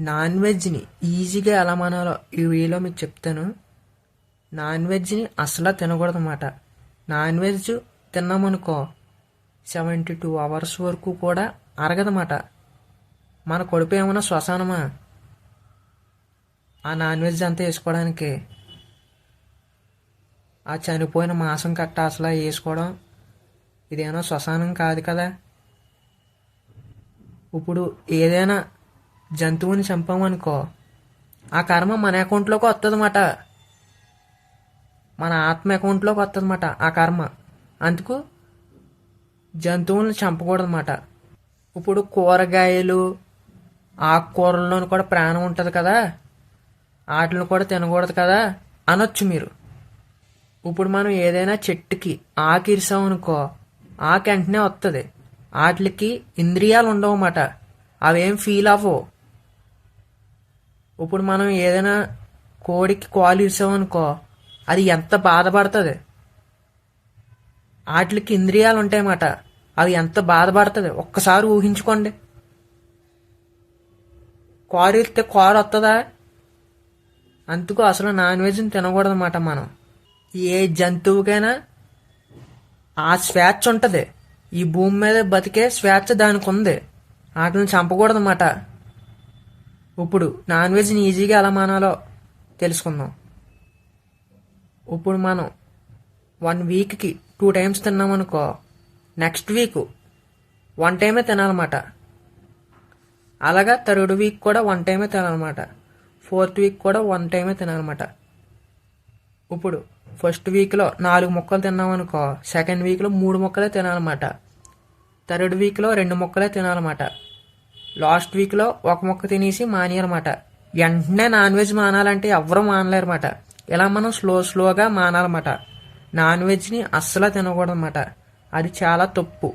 Non వెజ్ని ఈజీగా ఎలా మానాలో ఈ వీడియోలో మీకు చెప్తాను. నాన్ వెజ్ని అసలు తినకూడదు అన్నమాట నాన్ వెజ్ తిన్నామనుకో సెవెంటీ టూ అవర్స్ వరకు కూడా అరగదన్నమాట. మన కడుపు ఏమైనా శ్వశానమా ఆ నాన్ వెజ్ అంతా వేసుకోవడానికి ఆ చనిపోయిన మాంసం కట్ట అసలు వేసుకోవడం ఇదేమో శ్వశానం కాదు కదా. ఇప్పుడు ఏదైనా జంతువుని చంపామనుకో ఆ కర్మ మన అకౌంట్లోకి వస్తుందన్నమాట మన ఆత్మ అకౌంట్లోకి వస్తుందన్నమాట ఆ కర్మ. అందుకు జంతువులను చంపకూడదన్నమాట. ఇప్పుడు కూరగాయలు ఆకుకూరల్లోనూ కూడా ప్రాణం ఉంటుంది కదా. వాటిని కూడా తినకూడదు కదా అనొచ్చు మీరు. ఇప్పుడు మనం ఏదైనా చెట్టుకి ఆకిరిసాం అనుకో ఆకి వెంటనే వస్తుంది వాటికి ఇంద్రియాలు ఉండవన్నమాట. అవేం ఫీల్ అవ్వవు. ఇప్పుడు మనం ఏదైనా కోడికి కాలు ఇచ్చామనుకో అది ఎంత బాధపడుతుంది? వాటికి ఇంద్రియాలు ఉంటాయన్నమాట అవి ఎంత బాధపడుతుంది? ఒక్కసారి ఊహించుకోండి. కారు ఇస్తే కారు వస్తుందా అందుకు అసలు నాన్ వెజ్ని తినకూడదన్నమాట మనం. ఏ జంతువుకైనా ఆ స్వేచ్ఛ ఉంటుంది. ఈ భూమి మీద బతికే స్వేచ్ఛ దానికి ఉంది వాటిని చంపకూడదన్నమాట. ఇప్పుడు నాన్ వెజ్ని ఈజీగా ఎలా మానాలో తెలుసుకుందాం. ఇప్పుడు మనం వన్ వీక్కి టూ టైమ్స్ తిన్నామనుకో నెక్స్ట్ వీక్ వన్ టైమే తినాలన్నమాట. అలాగా థర్డ్ వీక్ కూడా వన్ టైమే తినాలన్నమాట. ఫోర్త్ వీక్ కూడా వన్ టైమే తినాలన్నమాట. ఇప్పుడు ఫస్ట్ వీక్లో నాలుగు ముక్కలు తిన్నామనుకో సెకండ్ వీక్లో మూడు ముక్కలే తినాలన్నమాట. థర్డ్ వీక్లో రెండు ముక్కలే తినాలన్నమాట. లాస్ట్ వీక్లో ఒక ముక్క తినేసి మానేయనమాట వెంటనే నాన్ వెజ్ మానాలంటే ఎవరు మానలేరన్నమాట ఇలా మనం స్లో స్లోగా మానాలన్నమాట. నాన్ వెజ్ని అస్సలు తినకూడదన్నమాట. అది చాలా తప్పు.